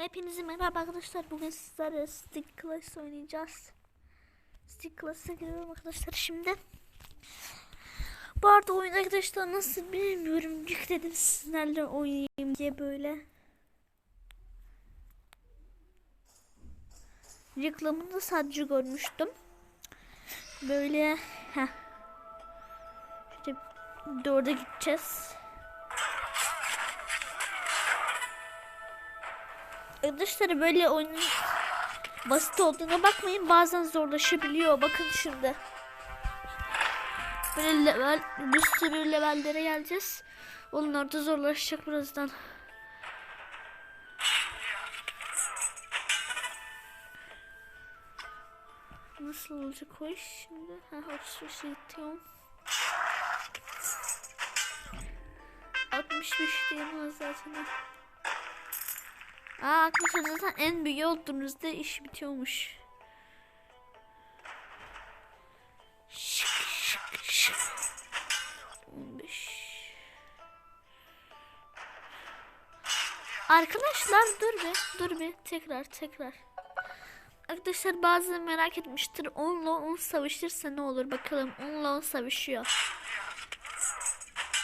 Hepinize merhaba arkadaşlar. Bugün sizlerle Stick Class oynayacağız. Stick Class'a giriyorum arkadaşlar şimdi. Bu arada oyun arkadaşlar nasıl bilmiyorum. Yükledim sizlerle oynayayım diye böyle. Reklamını sadece görmüştüm. Böyle heh. İşte dörde gideceğiz. Arkadaşlar böyle oyunun basit olduğuna bakmayın. Bazen zorlaşabiliyor. Bakın şimdi. Böyle level, bir sürü levellere geleceğiz. Onlar da zorlaşacak birazdan. Nasıl olacak o iş şimdi? Ha, 35 yetiyorum. 65 diyemez zaten. Aa arkadaşlar zaten en büyük olduğunuzda iş bitiyormuş. Şık şık şık. 15. Arkadaşlar dur bir dur bir tekrar tekrar. Arkadaşlar bazı merak etmiştir. 10 ile 10 savaşırsa ne olur bakalım. 10 ile 10 savaşıyor.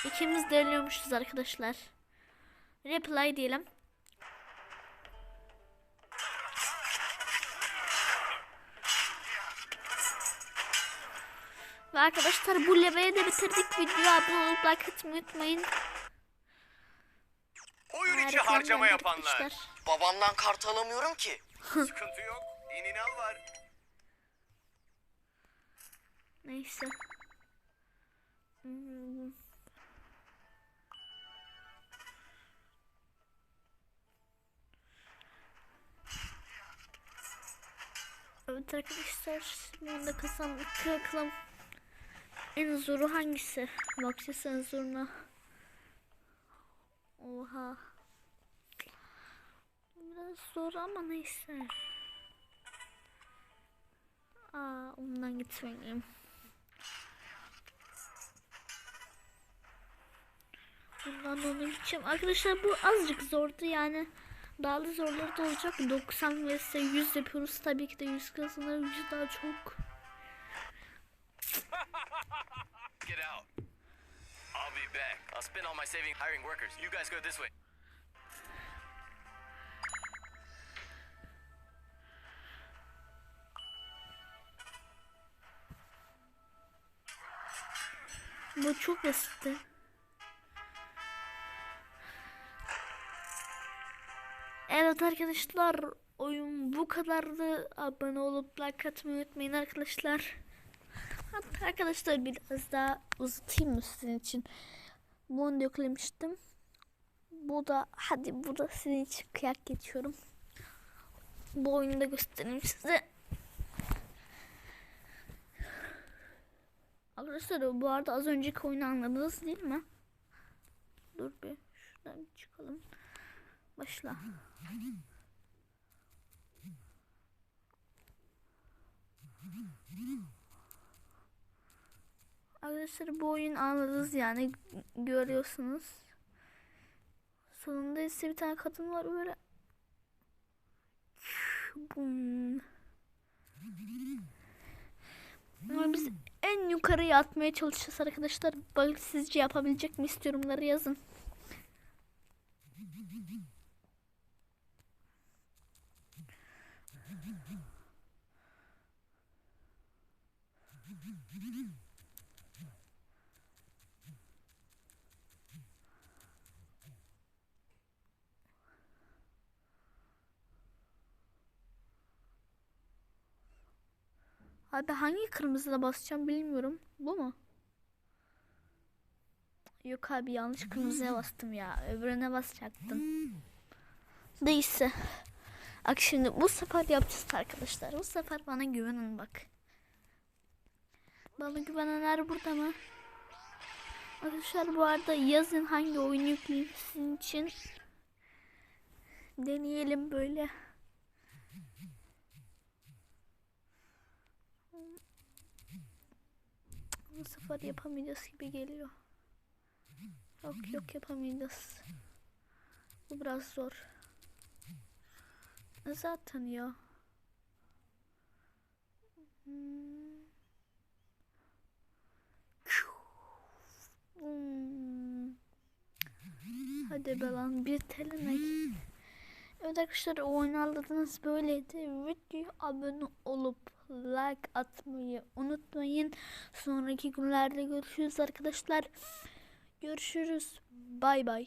İkimiz de ölüyormuşuz arkadaşlar. Reply diyelim. Ve arkadaşlar bu leveyi de bitirdik. Videoya abone olup like atmayı unutmayın. Oyun içi Reklam harcama yapanlar. arkadaşlar. Babamdan kart alamıyorum ki. Sıkıntı yok. İninal var. Neyse. Hmm. Evet arkadaşlar şimdi onu da kasam kırakalım. En zoru hangisi? En zoruna. Oha. Biraz zor ama neyse. Aa ondan gitmeliyim. Bundan da ona gideceğim. Arkadaşlar bu azıcık zordu yani. Daha da zorları da olacak. 90 vs 100 yapıyoruz. Tabii ki de 100 kazanır. 100 daha çok. Get out. I'll be back. I'll spend all my saving hiring workers. You guys go this way. Bu çok basitti. Evet arkadaşlar oyun bu kadardı. Abone olup like atmayı unutmayın arkadaşlar. Hatta arkadaşlar biraz daha uzatayım mı sizin için? Bunu yüklemiştim. Bu da hadi bu da sizin için kıyak geçiyorum. Bu oyunu da göstereyim size. Arkadaşlar bu arada az önceki oyunu anladınız değil mi? Dur bir şuradan çıkalım. Başla. Arkadaşlar bu oyun anladınız yani görüyorsunuz. Sonunda ise bir tane kadın var böyle. Bum. Biz en yukarıya atmaya çalışacağız arkadaşlar. Bak sizce yapabilecek mi yorumları yazın. Abi hangi kırmızıda basacağım bilmiyorum. Bu mu? Yok abi yanlış kırmızıya bastım ya. Öbürüne basacaktım. Neyse. Bak şimdi bu sefer yapacağız arkadaşlar. Bu sefer bana güvenin bak. Bana güvenenler burada mı? Arkadaşlar bu arada yazın hangi oyun sizin için. Deneyelim böyle. Bu sefer yapamayacağız gibi geliyor. Yok yok yapamayacağız. Bu biraz zor. Zaten ya. Hmm. Hadi be lan bir telemek. Evet arkadaşlar oyunu anladınız böyleydi. Videoya abone olup like atmayı unutmayın. Sonraki günlerde görüşürüz arkadaşlar. Görüşürüz. Bay bay.